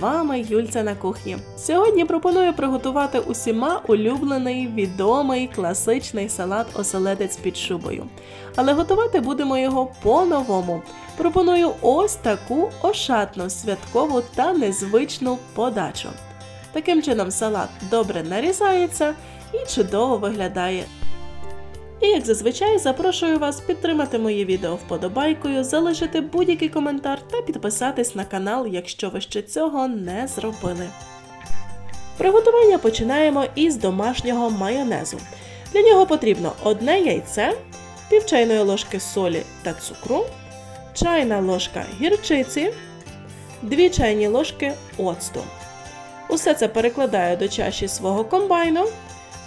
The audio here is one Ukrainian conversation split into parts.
вами Юльця на кухні. Сьогодні пропоную приготувати усіма улюблений, відомий класичний салат оселедець під шубою. Але готувати будемо його по-новому. Пропоную ось таку ошатну, святкову та незвичну подачу. Таким чином салат добре нарізається і чудово виглядає. І як зазвичай запрошую вас підтримати моє відео вподобайкою, залишити будь-який коментар та підписатись на канал, якщо ви ще цього не зробили. Приготування починаємо із домашнього майонезу. Для нього потрібно одне яйце, пів чайної ложки солі та цукру, чайна ложка гірчиці, 2 чайні ложки оцту. Усе це перекладаю до чаші свого комбайну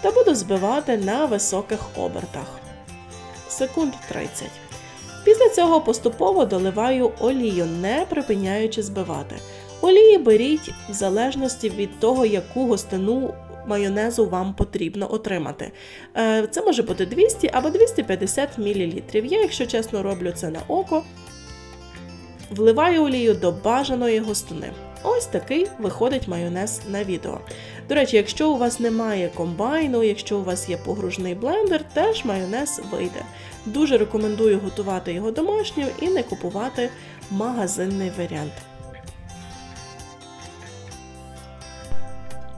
та буду збивати на високих обертах. Секунд 30. Після цього поступово доливаю олію, не припиняючи збивати. Олії беріть в залежності від того, яку густину майонезу вам потрібно отримати. Е, Це може бути 200 або 250 мл. Я, якщо чесно, роблю це на око. Вливаю олію до бажаної густини. Ось такий виходить майонез на відео. До речі, якщо у вас немає комбайну, якщо у вас є погружний блендер, теж майонез вийде. Дуже рекомендую готувати його домашньо і не купувати магазинний варіант.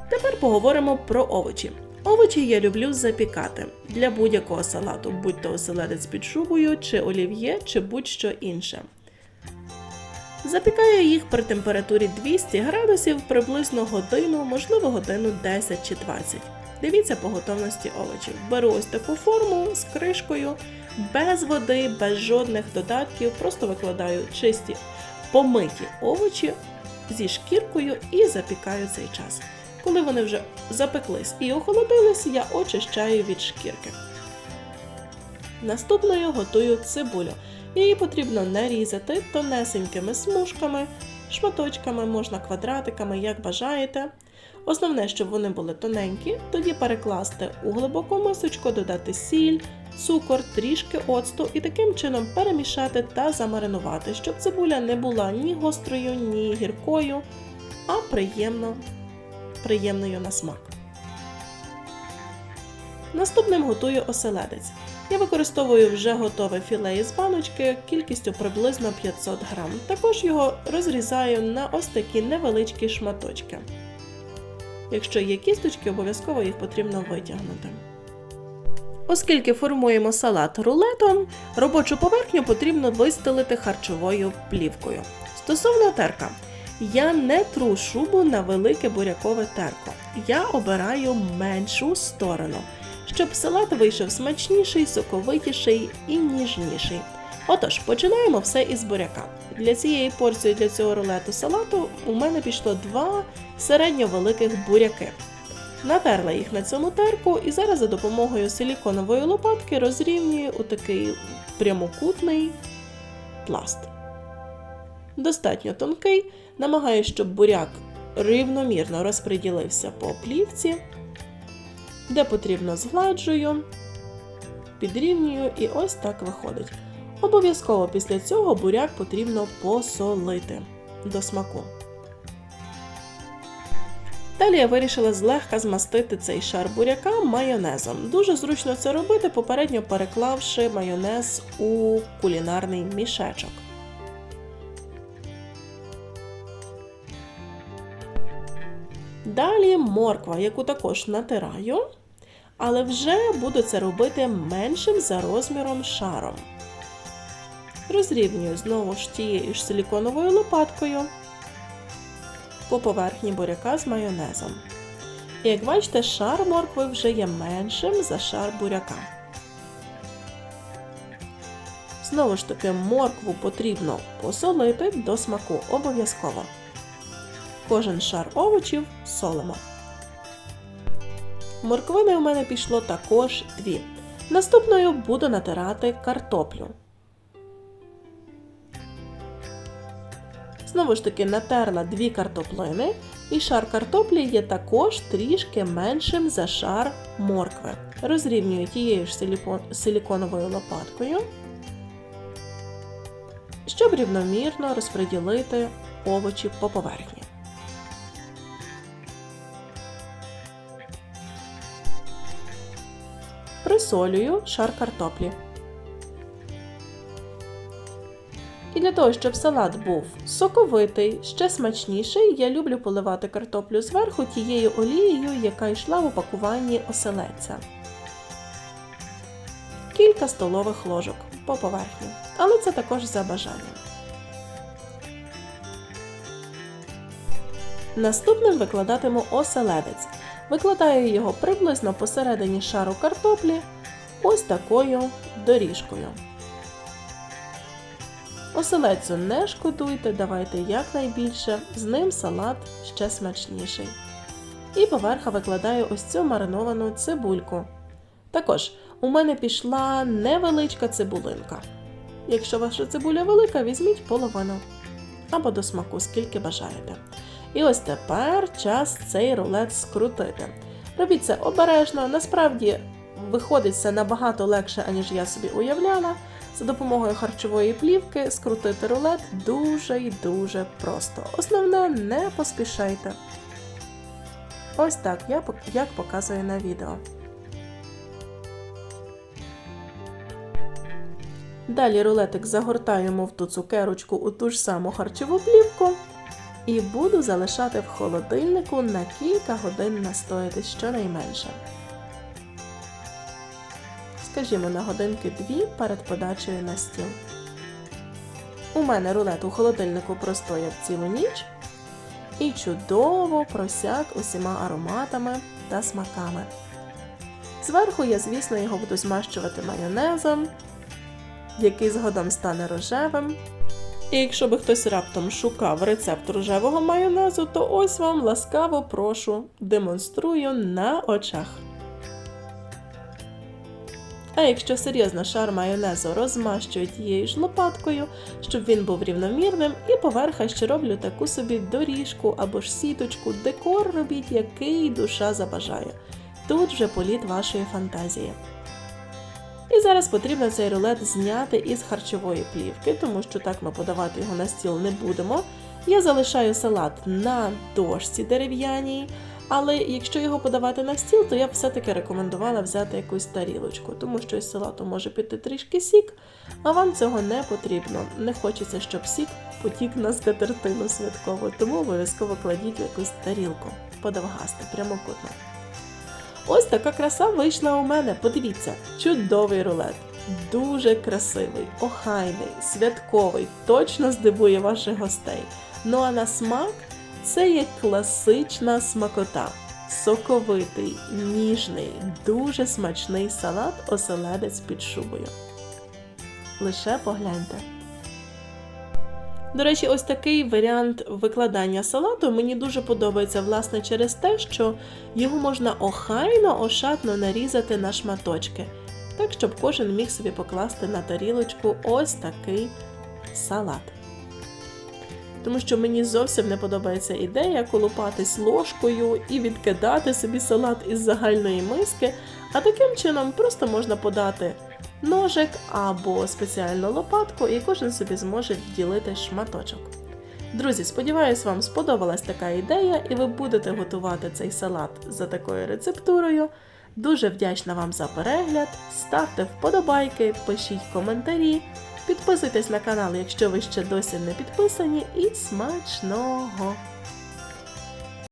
Тепер поговоримо про овочі. Овочі я люблю запікати для будь-якого салату, будь то оселедець під шубою, чи олів'є, чи будь-що інше. Запікаю їх при температурі 200 градусів приблизно годину, можливо годину 10 чи 20. Дивіться по готовності овочів. Беру ось таку форму з кришкою, без води, без жодних додатків, просто викладаю чисті помиті овочі зі шкіркою і запікаю цей час. Коли вони вже запеклись і охолодились, я очищаю від шкірки. Наступною готую цибулю. Її потрібно нарізати тонесенькими смужками, шматочками, можна квадратиками, як бажаєте. Основне, щоб вони були тоненькі, тоді перекласти у глибоку мисочку, додати сіль, цукор, трішки оцту і таким чином перемішати та замаринувати, щоб цибуля не була ні гострою, ні гіркою, а приємно, приємною на смак. Наступним готую оселедець. Я використовую вже готове філе із баночки кількістю приблизно 500 грам. Також його розрізаю на ось такі невеличкі шматочки. Якщо є кісточки, обов'язково їх потрібно витягнути. Оскільки формуємо салат рулетом, робочу поверхню потрібно вистелити харчовою плівкою. Стосовно терка, я не тру шубу на велике бурякове терко. Я обираю меншу сторону щоб салат вийшов смачніший, соковитіший і ніжніший. Отож, починаємо все із буряка. Для цієї порції для цього рулету салату у мене пішло два середньо великих буряки. Натерла їх на цьому терку і зараз за допомогою силіконової лопатки розрівнюю у такий прямокутний пласт. Достатньо тонкий, намагаюся, щоб буряк рівномірно розподілився по плівці де потрібно згладжую, підрівнюю і ось так виходить. Обов'язково після цього буряк потрібно посолити до смаку. Далі я вирішила злегка змастити цей шар буряка майонезом. Дуже зручно це робити, попередньо переклавши майонез у кулінарний мішечок. Далі морква, яку також натираю але вже буду це робити меншим за розміром шаром. Розрівнюю знову ж тією ж силіконовою лопаткою по поверхні буряка з майонезом. І як бачите, шар моркви вже є меншим за шар буряка. Знову ж таки, моркву потрібно посолити до смаку обов'язково. Кожен шар овочів солимо. Морквини у мене пішло також дві. Наступною буду натирати картоплю. Знову ж таки, натерла дві картоплини, і шар картоплі є також трішки меншим за шар моркви. Розрівнюю тією ж силіконовою лопаткою, щоб рівномірно розподілити овочі по поверхні. Просолюю шар картоплі. І для того, щоб салат був соковитий, ще смачніший, я люблю поливати картоплю зверху тією олією, яка йшла в упакуванні оселедця. Кілька столових ложок по поверхні, але це також за бажанням. Наступним викладатиму оселедець. Викладаю його приблизно посередині шару картоплі ось такою доріжкою. Оселедцю не шкодуйте, давайте якнайбільше, з ним салат ще смачніший. І поверха викладаю ось цю мариновану цибульку. Також у мене пішла невеличка цибулинка. Якщо ваша цибуля велика, візьміть половину або до смаку, скільки бажаєте. І ось тепер час цей рулет скрутити. Робіть це обережно, насправді виходить це набагато легше, аніж я собі уявляла. За допомогою харчової плівки скрутити рулет дуже і дуже просто. Основне, не поспішайте. Ось так, я як показую на відео. Далі рулетик загортаємо в ту цукерочку у ту ж саму харчову плівку і буду залишати в холодильнику на кілька годин настояти щонайменше. Скажімо, на годинки дві перед подачею на стіл. У мене рулет у холодильнику простояв цілу ніч і чудово просяк усіма ароматами та смаками. Зверху я, звісно, його буду змащувати майонезом, який згодом стане рожевим. І якщо би хтось раптом шукав рецепт рожевого майонезу, то ось вам ласкаво прошу, демонструю на очах. А якщо серйозно шар майонезу розмащую тією ж лопаткою, щоб він був рівномірним, і поверха ще роблю таку собі доріжку або ж сіточку, декор робіть, який душа забажає. Тут вже політ вашої фантазії. Зараз потрібно цей рулет зняти із харчової плівки, тому що так ми подавати його на стіл не будемо. Я залишаю салат на дошці дерев'яній, але якщо його подавати на стіл, то я б все-таки рекомендувала взяти якусь тарілочку, тому що із салату може піти трішки сік, а вам цього не потрібно. Не хочеться, щоб сік потік на скатертину святково, тому обов'язково кладіть якусь тарілку подовгасти, прямокутно. Ось така краса вийшла у мене. Подивіться, чудовий рулет. Дуже красивий, охайний, святковий, точно здивує ваших гостей. Ну а на смак це є класична смакота. Соковитий, ніжний, дуже смачний салат оселедець під шубою. Лише погляньте. До речі, ось такий варіант викладання салату мені дуже подобається, власне, через те, що його можна охайно, ошатно нарізати на шматочки, так щоб кожен міг собі покласти на тарілочку ось такий салат. Тому що мені зовсім не подобається ідея колупатись ложкою і відкидати собі салат із загальної миски, а таким чином просто можна подати ножик або спеціальну лопатку, і кожен собі зможе відділити шматочок. Друзі, сподіваюсь, вам сподобалась така ідея, і ви будете готувати цей салат за такою рецептурою. Дуже вдячна вам за перегляд. Ставте вподобайки, пишіть коментарі, підписуйтесь на канал, якщо ви ще досі не підписані, і смачного!